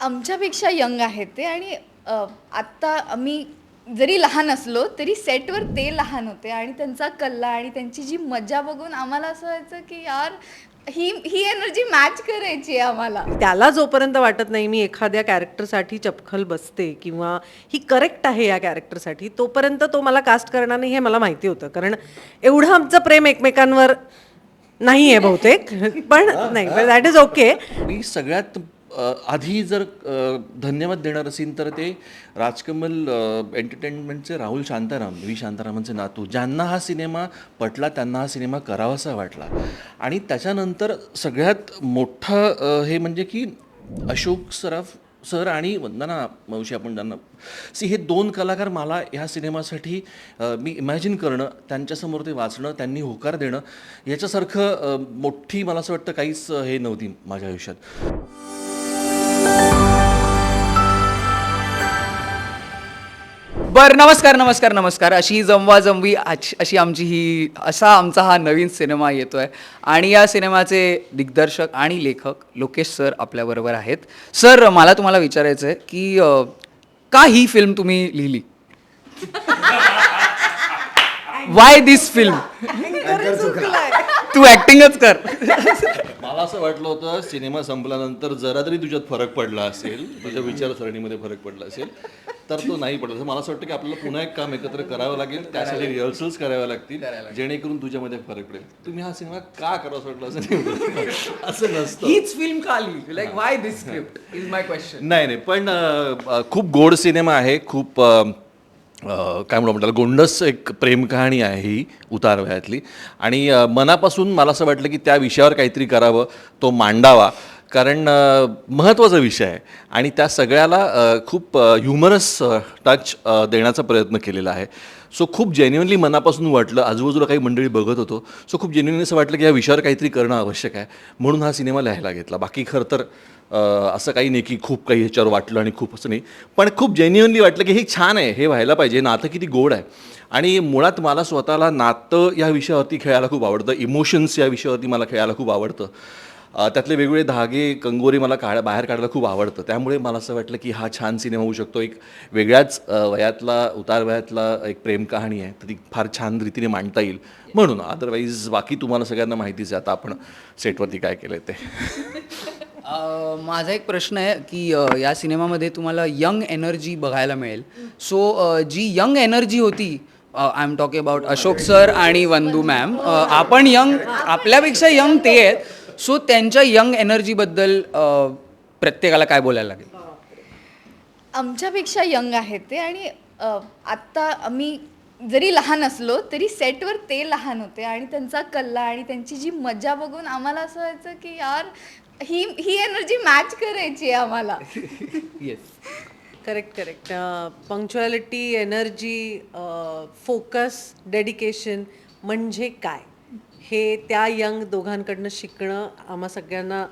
आमच्यापेक्षा यंग आहेत ते आणि अ, आत्ता आम्ही जरी लहान असलो तरी सेटवर ते लहान होते आणि त्यांचा कल्ला आणि त्यांची जी मजा बघून आम्हाला असं व्हायचं की यार ही ही एनर्जी मॅच करायची आहे आम्हाला. त्याला जोपर्यंत वाटत नाही मी एखाद्या कॅरेक्टरसाठी चपखल बसते किंवा ही करेक्ट आहे या कॅरेक्टरसाठी तोपर्यंत तो मला कास्ट करणार नाही हे मला माहिती होतं. कारण एवढं आमचं प्रेम एकमेकांवर नाही आहे बहुतेक. पण नाही दॅट इज ओके मी सगळ्यात आधी जर धन्यवाद देणार असेल तर ते राजकमल एंटरटेनमेंटचे राहुल शांताराम व्ही. शांतारामांचे नातू ज्यांना हा सिनेमा पटला त्यांना हा सिनेमा करावासा वाटला. आणि त्याच्यानंतर सगळ्यात मोठं हे म्हणजे की अशोक सराफ सर आणि वंदना मावशी आपण ज्यांना सी हे दोन कलाकार मला ह्या सिनेमासाठी मी इमॅजिन करणं त्यांच्यासमोर ते वाचणं त्यांनी होकार देणं याच्यासारखं मोठी मला असं वाटतं काहीच हे नव्हती माझ्या आयुष्यात. बर नमस्कार नमस्कार नमस्कार. अशी जमवा जमवी अशी आमची ही असा आमचा हा नवीन सिनेमा येतोय. आणि या सिनेमाचे दिग्दर्शक आणि लेखक लोकेश सर आपल्याबरोबर आहेत. सर मला तुम्हाला विचारायचं आहे की अ, का ही फिल्म तुम्ही लिहिली? वाय दिस फिल्म तू ऍक्टिंगच कर. मला असं वाटलं होतं सिनेमा संपल्यानंतर जरा तरी तुझ्यात फरक पडला असेल तुझ्या विचारसरणीमध्ये फरक पडला असेल तर तो नाही पडला. मला असं वाटतं की आपल्याला पुन्हा एक काम एकत्र करावं लागेल त्यासाठी रिहर्सल्स कराव्या लागतील जेणेकरून तुझ्यामध्ये फरक पडेल. तुम्ही हा सिनेमा का करावा असं वाटलं असं असं नसतं. हीच फिल्म का लिहिली like why this script is my question नाही नाही. पण खूप गोड सिनेमा आहे खूप काय म्हणू म्हणतात गोंडस एक प्रेम कहाणी आहे ही उतारवयातली. आणि मनापासून मला असं वाटलं की त्या विषयावर काहीतरी करावं तो मांडावा. कारण महत्त्वाचा विषय आहे. आणि त्या सगळ्याला खूप ह्युमरस टच देण्याचा प्रयत्न केलेला आहे. सो खूप जेन्युअनली मनापासून वाटलं आजूबाजूला काही मंडळी बघत होतो. सो खूप जेन्युअनली असं वाटलं की या विषयावर काहीतरी करणं आवश्यक आहे. म्हणून हा सिनेमा लिहायला घेतला. बाकी खरं तर असं काही नाही की खूप काही ह्याच्यावर वाटलं आणि खूप असं नाही. पण खूप जेन्युअनली वाटलं की हे छान आहे हे व्हायला पाहिजे. नातं किती गोड आहे. आणि मुळात मला स्वतःला नातं या विषयावरती खेळायला खूप आवडतं. इमोशन्स या विषयावरती मला खेळायला खूप आवडतं. त्यातले वेगवेगळे धागे कंगोरी मला काढ बाहेर काढायला खूप आवडतं. त्यामुळे मला असं वाटलं की हा छान सिनेमा होऊ शकतो. एक वेगळ्याच वयातला उतार वयातला एक प्रेम कहाणी आहे. तर ती फार छान रीतीने मांडता येईल. म्हणून अदरवाईज बाकी तुम्हाला सगळ्यांना माहितीच आहे. आता आपण सेटवरती काय केलं ते. माझा एक प्रश्न आहे की या सिनेमामध्ये तुम्हाला यंग एनर्जी बघायला मिळेल. सो जी यंग एनर्जी होती I am talking about Ashok sir आणि वंदू मॅम आपण यंग आपल्यापेक्षा यंग ते आहेत. सो त्यांच्या यंग एनर्जीबद्दल प्रत्येकाला काय बोलायला लागेल? आमच्यापेक्षा यंग आहेत ते आणि अ, आत्ता आम्ही जरी लहान असलो तरी सेटवर ते लहान होते आणि त्यांचा कल्ला आणि त्यांची जी मजा बघून आम्हाला असं व्हायचं की यार ही ही एनर्जी मॅच करायची आहे आम्हाला. Yes correct correct punctuality energy focus dedication म्हणजे काय? हे त्या यंग दोघांकडनं शिकणं आम्हा सगळ्यांना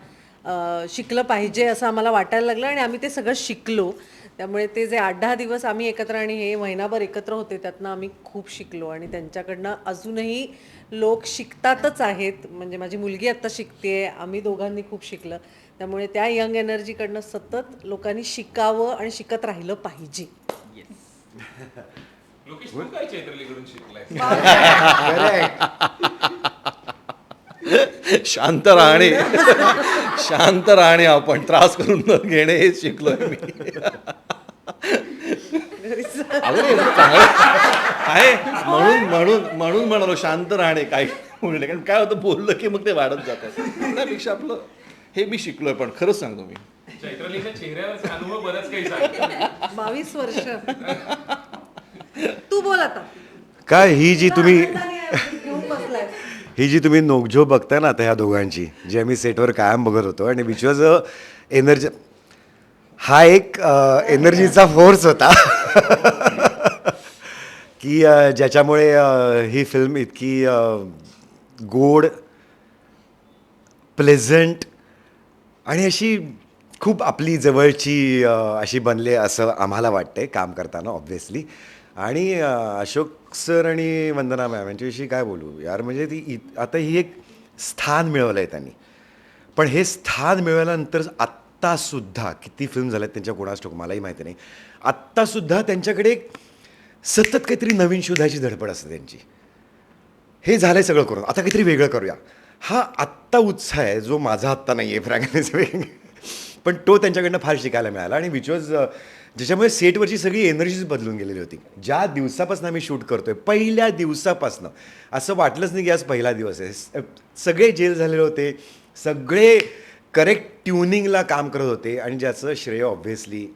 अ, शिकलं पाहिजे असं आम्हाला वाटायला लागलं आणि आम्ही ते सगळं शिकलो. त्यामुळे ते जे आठ दहा दिवस आम्ही एकत्र आणि हे महिनाभर एकत्र होते त्यातनं आम्ही खूप शिकलो आणि त्यांच्याकडनं अजूनही लोक शिकतातच आहेत. म्हणजे माझी मुलगी आत्ता शिकते आम्ही दोघांनी खूप शिकलं. त्यामुळे त्या यंग एनर्जीकडनं सतत लोकांनी शिकावं आणि शिकत राहिलं पाहिजे. शांत राहणे. शांत राहणे आपण. त्रास करून न घेणे हे शिकलोय मी. अगं नाही, एवढं चांगलं आहे. म्हणून म्हणून म्हणून म्हणालो शांत राहणे काय म्हणले कारण काय होतं बोललं की मग ते वाढत जातं त्यापेक्षा आपलं हे मी शिकलोय पण खरंच सांगतो मी. चैत्रलीच्या चेहऱ्यावरचे अनुभव बरंच काही सांगतात. बावीस वर्ष. तू बोल आता. काय ही जी तुम्ही घेऊन बसलाय. ही जी तुम्ही नोकझोप बघताय ना आता ह्या दोघांची जी आम्ही सेटवर कायम बघत होतो आणि विच वॉज अ एनर्जी हा एक एनर्जीचा फोर्स होता. की ज्याच्यामुळे ही फिल्म इतकी गोड प्लेझंट आणि अशी खूप आपली जवळची अशी बनले असं आम्हाला वाटते काम करताना ऑब्व्हियसली आणि अशोक सर आणि वंदना मॅम यांच्याविषयी काय बोलू? यार म्हणजे ती आता ही एक स्थान मिळवलं आहे त्यांनी. पण हे स्थान मिळवल्यानंतर आत्ता आत्तासुद्धा किती फिल्म झाल्यात त्यांच्या कोणास ठोक मलाही माहिती नाही. आत्तासुद्धा त्यांच्याकडे एक सतत काहीतरी नवीन शोधायची धडपड असते त्यांची. हे झालंय सगळं करून. आता काहीतरी वेगळं करूया. हा आत्ता उत्साह आहे जो माझा आत्ता नाही आहे फ्रँकली पण तो त्यांच्याकडनं फार शिकायला मिळाला. आणि विच वॉज ज्याच्यामुळे सेटवरची सगळी एनर्जीच बदलून गेलेली होती. ज्या दिवसापासून आम्ही शूट करतोय पहिल्या दिवसापासनं. असं वाटलंच नाही की आज पहिला दिवस आहे. सगळे जेल झालेले होते. सगळे करेक्ट ट्युनिंगला काम करत होते आणि ज्याचं श्रेय obviously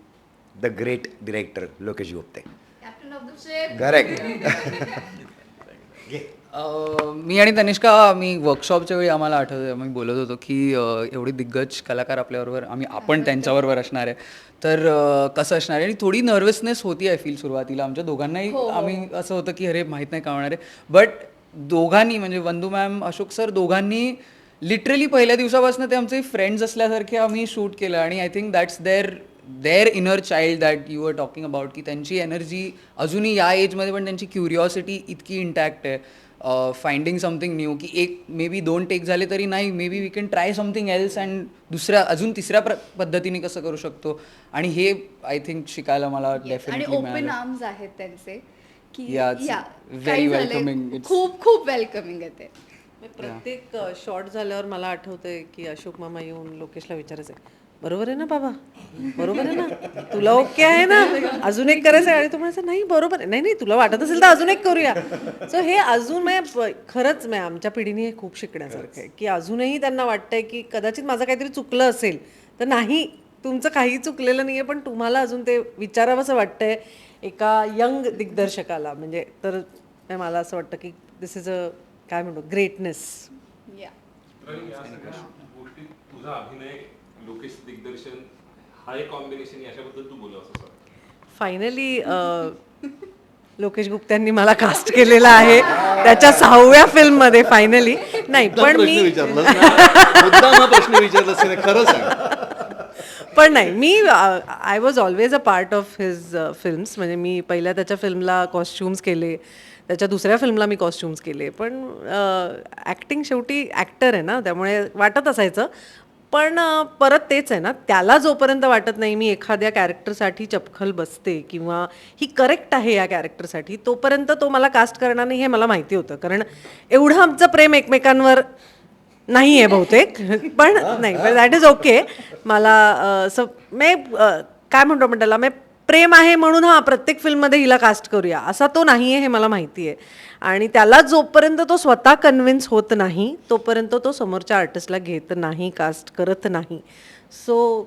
the great director Lokesh Gupte. Captain of the ship correct um, मी आणि तनिष्का आम्ही वर्कशॉपच्या वेळी आम्हाला आठवतं आम्ही बोलत होतो की एवढी दिग्गज कलाकार आपल्याबरोबर आम्ही आपण त्यांच्याबरोबर असणार आहे. तर कसं असणार आहे? आणि थोडी नर्वसनेस होती आहे फील सुरुवातीला. आमच्या दोघांनाही आम्ही असं होतं की अरे माहीत नाही का होणार आहे. बट दोघांनी म्हणजे वंदू मॅम अशोक सर दोघांनी लिटरली पहिल्या दिवसापासून ते आमचे फ्रेंड्स असल्यासारखे आम्ही शूट केलं आणि I think that's their their inner child that you are talking about की त्यांची एनर्जी अजूनही या एजमध्ये पण त्यांची क्युरिओसिटी इतकी इंटॅक्ट आहे. फाइंडिंग समथिंग न्यू की एक मे बी दोन टेक झाले तरी नाही maybe we can try something else and दुसऱ्या अजून तिसऱ्या पद्धतीने कसं करू शकतो? आणि हे आय थिंक शिकायला मला डेफिनेटली ओपन मिळालं. आर्म्स आहेत त्यांचे की या, welcoming. It's- खूप खूप वेलकमिंग आहे ते. प्रत्येक शॉट झाल्यावर मला आठवतंय की अशोक मामा येऊन लोकेशला विचारायचं बरोबर आहे ना बाबा? बरोबर आहे ना? तुला ओके आहे ना? अजून एक करायचं आहे? आणि तो म्हणायचा नाही बरोबर आहे. नाही नाही तुला वाटत असेल तर अजून एक करूया. सो हे अजून म्हणजे खरंच म्हणजे आमच्या पिढीने हे खूप शिकण्यासारखं आहे की अजूनही त्यांना वाटतंय की कदाचित माझं काहीतरी चुकलं असेल तर नाही तुमचं काही चुकलेलं नाही आहे पण तुम्हाला अजून ते विचारावंसं वाटतंय एका यंग दिग्दर्शकाला. म्हणजे तर म्हणजे मला असं वाटतं की दिस इज अ काय म्हणतो ग्रेटनेस या तर या सगळ्या गोष्टीत तुझा अभिनय लोकेश दिग्दर्शन हा एक कॉम्बिनेशन याच्याबद्दल तू बोलला असं फायनली लोकेश गुप्त्यांनी मला कास्ट केलेलं आहे. त्याच्या सहाव्या फिल्ममध्ये फायनली नाही पण मी हा प्रश्न पण नाही मी I was always a part of his films म्हणजे मी पहिल्या त्याच्या फिल्मला कॉस्ट्युम्स केले. त्याच्या दुसऱ्या फिल्मला मी कॉस्ट्युम्स केले पण ॲक्टिंग शेवटी ॲक्टर आहे ना त्यामुळे वाटत असायचं. पण परत तेच आहे ना त्याला जोपर्यंत वाटत नाही मी एखाद्या कॅरेक्टरसाठी चपखल बसते किंवा ही करेक्ट आहे या कॅरेक्टरसाठी तोपर्यंत तो मला कास्ट करणार नाही हे मला माहिती होतं. कारण एवढं आमचं प्रेम एकमेकांवर नाही आहे बहुतेक. पण नाही दॅट इज ओके मला असं मे काय म्हणतो आपण त्याला मे प्रेम आहे म्हणून हा प्रत्येक फिल्ममध्ये हिला कास्ट करूया. असा तो नाही आहे हे मला माहिती आहे आणि त्याला जोपर्यंत तो स्वतः कन्व्हिन्स होत नाही तोपर्यंत तो समोरच्या आर्टिस्टला घेत नाही कास्ट करत नाही. सो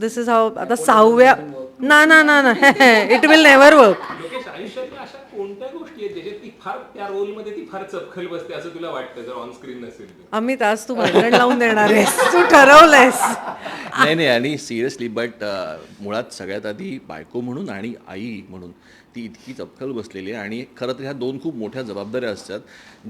दिस इज हाव आता सहाव्या ना ना ना ना. इट विल नेवर वर्क फार त्या रोलमध्ये ती फार चपखल बसते असं तुला वाटतं जर ऑन स्क्रीन नसेल अमित आज तू भांडण लावून देणार आहेस. तू ठरवलंयस. नाही नाही आणि सिरियसली बट मुळात सगळ्यात आधी बायको म्हणून आणि आई म्हणून ती इतकी चपखल बसलेली आहे. आणि खरं तर ह्या दोन खूप मोठ्या जबाबदाऱ्या असतात.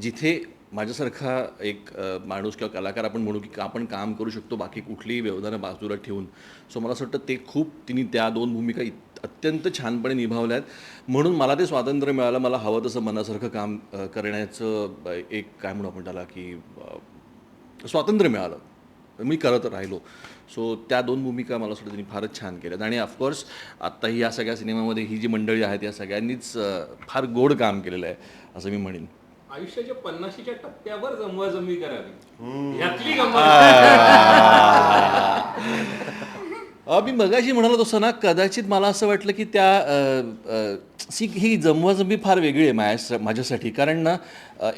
जिथे माझ्यासारखा एक माणूस किंवा कलाकार आपण म्हणू की आपण काम करू शकतो बाकी कुठलीही व्यवधानं बाजूला ठेवून. सो मला असं वाटतं ते खूप तिने त्या दोन भूमिका इत अत्यंत छानपणे निभावल्या आहेत म्हणून मला ते स्वातंत्र्य मिळालं मला हवं तसं मनासारखं काम करण्याचं एक काय म्हणू आपण त्याला की स्वातंत्र्य मिळालं. मी करत राहिलो. सो त्या दोन भूमिका मला असं त्यांनी फारच छान केल्यात. आणि ऑफकोर्स आत्ताही या सगळ्या सिनेमामध्ये ही जी मंडळी आहेत या सगळ्यांनीच फार गोड काम केलेलं आहे असं मी म्हणेन. आयुष्याच्या पन्नाशीच्या टप्प्यावर जमवाजमवी करावी. यातली गंमत. अं, मी मगाशी म्हणालो तसं ना कदाचित मला असं वाटलं की त्या सी ही जमवाजमी फार वेगळी आहे माझ्या माझ्यासाठी. कारण ना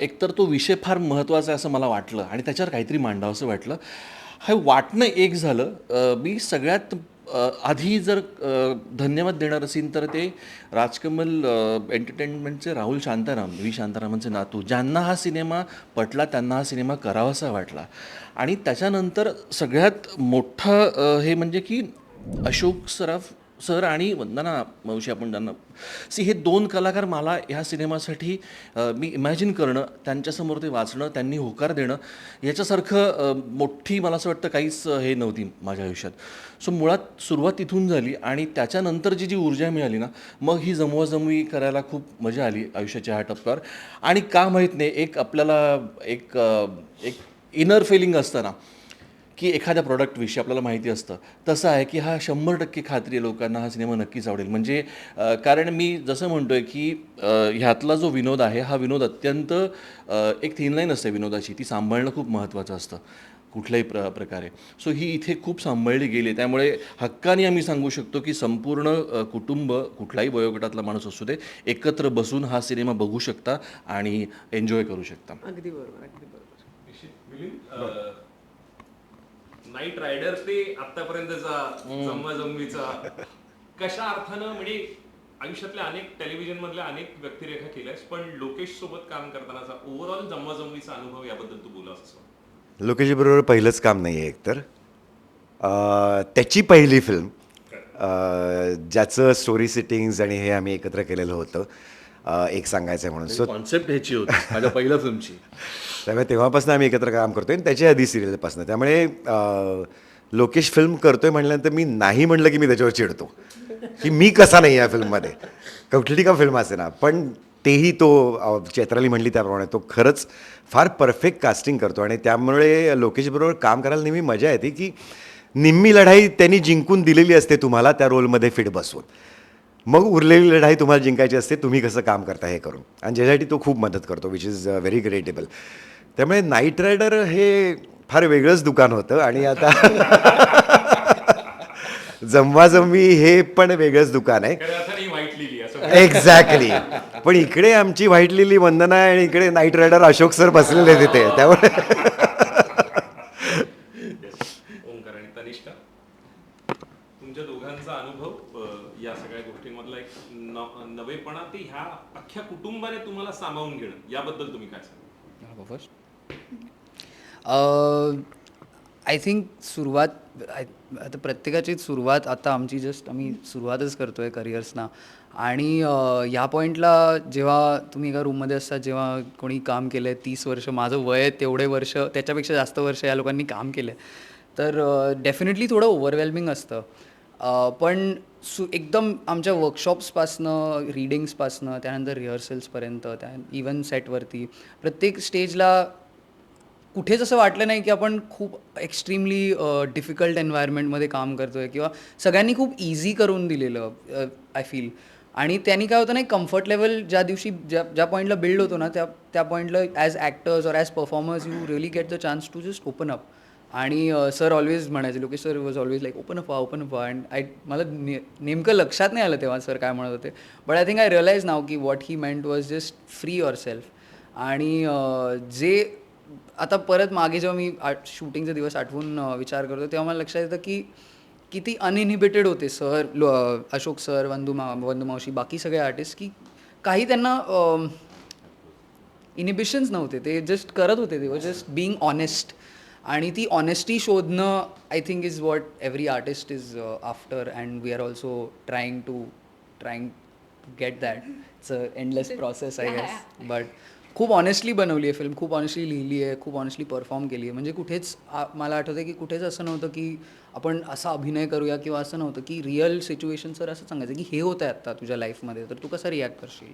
एकतर तो विषय फार महत्त्वाचा आहे असं मला वाटलं आणि त्याच्यावर काहीतरी मांडावं असं वाटलं. हे वाटणं एक झालं. मी सगळ्यात आधी जर धन्यवाद देणार असेल तर ते राजकमल एंटरटेनमेंटचे राहुल शांताराम व्ही. शांतारामांचे नातू ज्यांना हा सिनेमा पटला त्यांना हा सिनेमा करावासा वाटला. आणि त्याच्यानंतर सगळ्यात मोठं हे म्हणजे की अशोक सराफ सर आणि वंदना मावशी आपण ज्यांना सी हे दोन कलाकार मला ह्या सिनेमासाठी मी इमॅजिन करणं त्यांच्यासमोर ते वाचणं त्यांनी होकार देणं याच्यासारखं मोठी मला असं वाटतं काहीच हे नव्हती माझ्या आयुष्यात. सो मुळात सुरुवात तिथून झाली आणि त्याच्यानंतरची जी ऊर्जा मिळाली ना मग ही जमवाजमवी करायला खूप मजा आली आयुष्याच्या ह्या टप्प्यावर आणि का माहीत नाही एक आपल्याला एक एक इनर फिलिंग असतं ना की एखाद्या प्रॉडक्टविषयी आपल्याला माहिती असतं. तसं आहे की हा शंभर टक्के खात्री आहे लोकांना हा सिनेमा नक्कीच आवडेल. म्हणजे कारण मी जसं म्हणतो आहे की ह्यातला जो विनोद आहे हा विनोद अत्यंत एक थिन लाईन असते विनोदाची. ती सांभाळणं खूप महत्त्वाचं असतं कुठल्याही प्र प्रकारे. सो ही इथे खूप सांभाळली गेली त्यामुळे हक्काने आम्ही सांगू शकतो की संपूर्ण कुटुंब कुठलाही वयोगटातला माणूस असू दे एकत्र बसून हा सिनेमा बघू शकता आणि एन्जॉय करू शकता. अगदी बरोबर अगदी बरोबर. नाईट रायडर ते आतापर्यंतचा जमवाजमवीचा कशा अर्थानं म्हणजे आयुष्यातल्या अनेक टेलिव्हिजन मधल्या अनेक व्यक्तिरेखा केल्यास पण लोकेश सोबत काम करतानाचा ओव्हरऑल जमवाजमवीचा अनुभव याबद्दल तू बोला असं लोकेश बरोबर पहिलंच काम नाही आहे एकतर. अं, त्याची पहिली फिल्म अं, ज्याचं स्टोरी सिटिंग्स आणि हे आम्ही एकत्र केलेलं होतं एक सांगायचं आहे म्हणून सो कॉन्सेप्ट ह्याची होती माझ्या पहिल्या फिल्मची त्यामुळे तेव्हापासून आम्ही एकत्र काम करतोय आणि त्याच्या आधी सिरियलपासून त्यामुळे लोकेश फिल्म करतोय म्हणल्यानंतर मी नाही म्हणलं की मी त्याच्यावर चिडतो. की मी कसा नाही या फिल्ममध्ये कुठली का फिल्म असे ना पण तेही तो चैत्राली म्हणली त्याप्रमाणे तो खरंच फार परफेक्ट कास्टिंग करतो. आणि त्यामुळे लोकेशबरोबर काम करायला नेहमी मजा येते की निम्मी लढाई त्यांनी जिंकून दिलेली असते तुम्हाला त्या रोलमध्ये फिट बसवून. मग उरलेली लढाई तुम्हाला जिंकायची असते तुम्ही कसं काम करता हे करून? आणि ज्यासाठी तो खूप मदत करतो विच इज व्हेरी ग्रेटेबल त्यामुळे नाईट रायडर हे फार वेगळंच दुकान होतं आणि आता जमवाजमवी हे पण वेगळंच दुकान आहे. ही एक्झॅक्टली पण इकडे आमची व्हाईट लिली वंदना आहे आणि इकडे नाईट रायडर अशोक सर बसलेले तिथे. त्यामुळे ओंकार आणि तनिष्का तुमच्या अनुभव या सगळ्या गोष्टींमधला एक नवेपणा ते ह्या अख्ख्या कुटुंबाने तुम्हाला सामावून घेणं. याबद्दल तुम्ही काय सांगा आय थिंक सुरुवात आता प्रत्येकाची सुरुवात आता आमची जस्ट आम्ही सुरुवातच करतो आहे करिअर्सना आणि ह्या या पॉईंटला जेव्हा तुम्ही एका रूममध्ये असता जेव्हा कोणी काम केलं आहे तीस वर्ष माझं वय तेवढे वर्ष त्याच्यापेक्षा जास्त वर्ष या लोकांनी काम केलं आहे तर डेफिनेटली थोडं ओव्हरवेल्मिंग असतं. पण सु एकदम आमच्या वर्कशॉप्सपासनं रीडिंग्सपासनं त्यानंतर रिहर्सल्सपर्यंत त्या इवन सेटवरती प्रत्येक स्टेजला कुठेच असं वाटलं नाही की आपण खूप एक्स्ट्रीमली डिफिकल्ट एन्व्हायरमेंटमध्ये काम करतो आहे किंवा सगळ्यांनी खूप इझी करून दिलेलं आय फील आणि त्यांनी काय होतं नाही कम्फर्ट लेवल ज्या दिवशी ज्या ज्या पॉईंटला बिल्ड होतो ना त्या त्या पॉईंटला as actors or as performers you really get the chance to just open up आणि सर ऑलवेज म्हणायचे Lokesh sir was always like open up open up and I मला ने नेमकं लक्षात नाही आलं तेव्हा सर काय म्हणत होते. But I think I realise now की what he meant was just free yourself आणि जे आता परत मागे जेव्हा मी आठ शूटिंगचे दिवस आठवून विचार करतो तेव्हा मला लक्षात येतं की किती अनइनहिबिटेड होते सर लो अशोक सर वंदू मा वंदू मावशी बाकी सगळे आर्टिस्ट की काही त्यांना इनिबिशन्स नव्हते. ते जस्ट करत होते ते जस्ट बिईंग ऑनेस्ट आणि ती ऑनेस्टी शोधणं I think is what every artist is after and we are also trying to trying to get that it's a endless process I guess but खूप ऑनेस्टली बनवली आहे film खूप honestly लिहिली आहे खूप ऑनेस्टली परफॉर्म केली आहे. म्हणजे कुठेच मला आठवतं की कुठेच असं नव्हतं की आपण असा अभिनय करूया किंवा असं नव्हतं की रिअल सिच्युएशन सर असं सांगायचं की हे होतं आहे आत्ता तुझ्या लाईफमध्ये तर तू कसं रिॲक्ट करशील?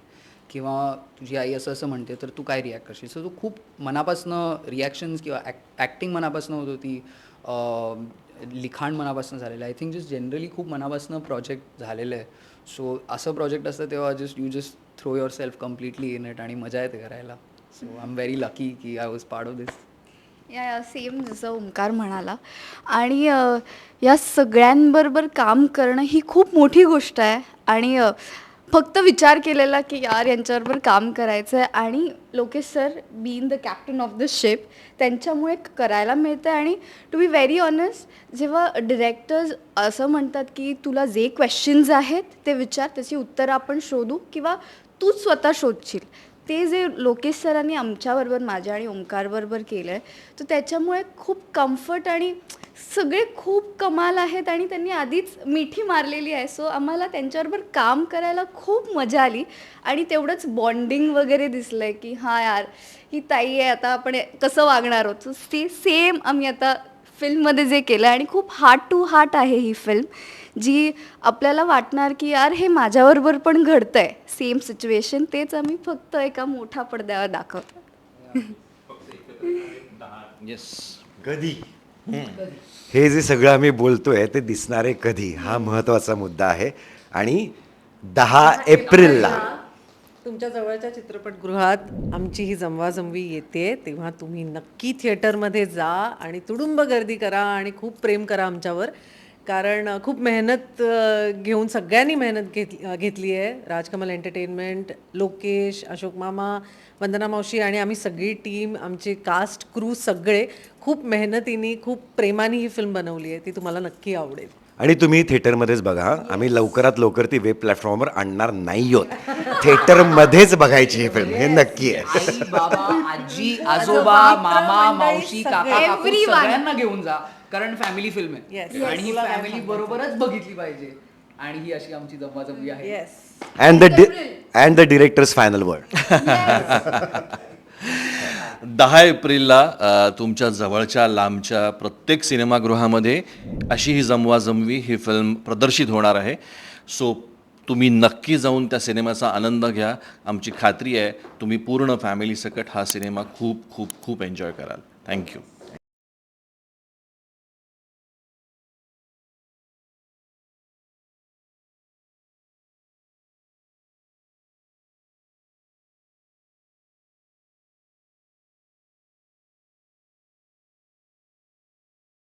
किंवा तुझी आई असं असं म्हणते तर तू काय रिॲक्ट करशील? सो तू खूप मनापासनं रिॲक्शन्स किंवा ॲक् ॲक्टिंग मनापासनं होत होती. लिखाण मनापासून झालेलं आहे. आय थिंक जस्ट जनरली खूप मनापासनं प्रोजेक्ट झालेलं आहे. सो असं प्रोजेक्ट असतं तेव्हा just you just throw yourself completely in it आणि मजा येते करायला. So I am very lucky की I was part of this या या सेम जसं ओंकार म्हणाला. आणि या सगळ्यांबरोबर काम करणं ही खूप मोठी गोष्ट आहे. आणि फक्त विचार केलेला की यार यांच्याबरोबर काम करायचं आहे आणि Lokesh sir been the captain of the ship त्यांच्यामुळे करायला मिळतं आणि टू बी व्हेरी ऑनेस्ट जेव्हा डिरेक्टर्स असं म्हणतात की तुला जे क्वेश्चन्स आहेत ते विचार त्याची उत्तरं आपण शोधू किंवा तूच स्वतः शोधशील. ते जे लोकेश सरांनी आमच्याबरोबर माझ्या आणि ओंकारबरोबर केलं आहे तर त्याच्यामुळे खूप कम्फर्ट आणि सगळे खूप कमाल आहेत आणि त्यांनी आधीच मिठी मारलेली आहे. सो आम्हाला त्यांच्याबरोबर काम करायला खूप मजा आली आणि तेवढंच बॉन्डिंग वगैरे दिसलं आहे की हां यार ही ताई आहे आता आपण कसं वागणार आहोत? ते सेम आम्ही आता फिल्ममध्ये जे केलं आणि खूप हार्ट टू हार्ट आहे ही फिल्म जी आपल्याला वाटणार की यार हे माझ्याबरोबर पण घडतं आहे सेम सिच्युएशन तेच आम्ही फक्त एका मोठ्या पडद्यावर दाखवतो येस कधी? हे जे सगळं आम्ही बोलतोय ते दिसणारे कधी? हा महत्त्वाचा मुद्दा आहे. आणि दहा एप्रिलला. तुमच्या जवळच्या चित्रपटगृहात आमची ही जमवाजमवी येते तेव्हा तुम्ही नक्की थिएटरमध्ये जा आणि तुडुंब गर्दी करा आणि खूप प्रेम करा आमच्यावर. कारण खूप मेहनत घेऊन सगळ्यांनी मेहनत घेतली घेतली आहे. राजकमल एंटरटेनमेंट लोकेश अशोक मामा वंदना मावशी आणि आम्ही सगळी टीम आमचे कास्ट क्रू सगळे खूप मेहनतीने खूप प्रेमाने ही फिल्म बनवली आहे. ती तुम्हाला नक्की आवडेल. आणि तुम्ही थिएटरमध्येच बघा आम्ही लवकरात लवकर ती वेब प्लॅटफॉर्मवर आणणार नाही आहोत. थिएटरमध्येच बघायची ही फिल्म हे नक्की आहे. आई बाबा आजी आजोबा मामा मावशी काका काकू Everyone. सगळ्यांना घेऊन जा. कारण फॅमिली फिल्म आहे. आणि ही फॅमिली बरोबरच बघितली पाहिजे. आणि ही अशी आमची जमवाजमवी आहे. Yes and the and the directors final word दहा एप्रिलला तुमच्या जवळच्या लांबच्या प्रत्येक सिनेमागृहामध्ये अशी ही जमवाजमवी ही फिल्म प्रदर्शित होणार आहे. सो तुम्ही नक्की जाऊन त्या सिनेमाचा आनंद घ्या. आमची खात्री आहे तुम्ही पूर्ण फॅमिली सकट हा सिनेमा खूप खूप खूप एन्जॉय कराल. थँक्यू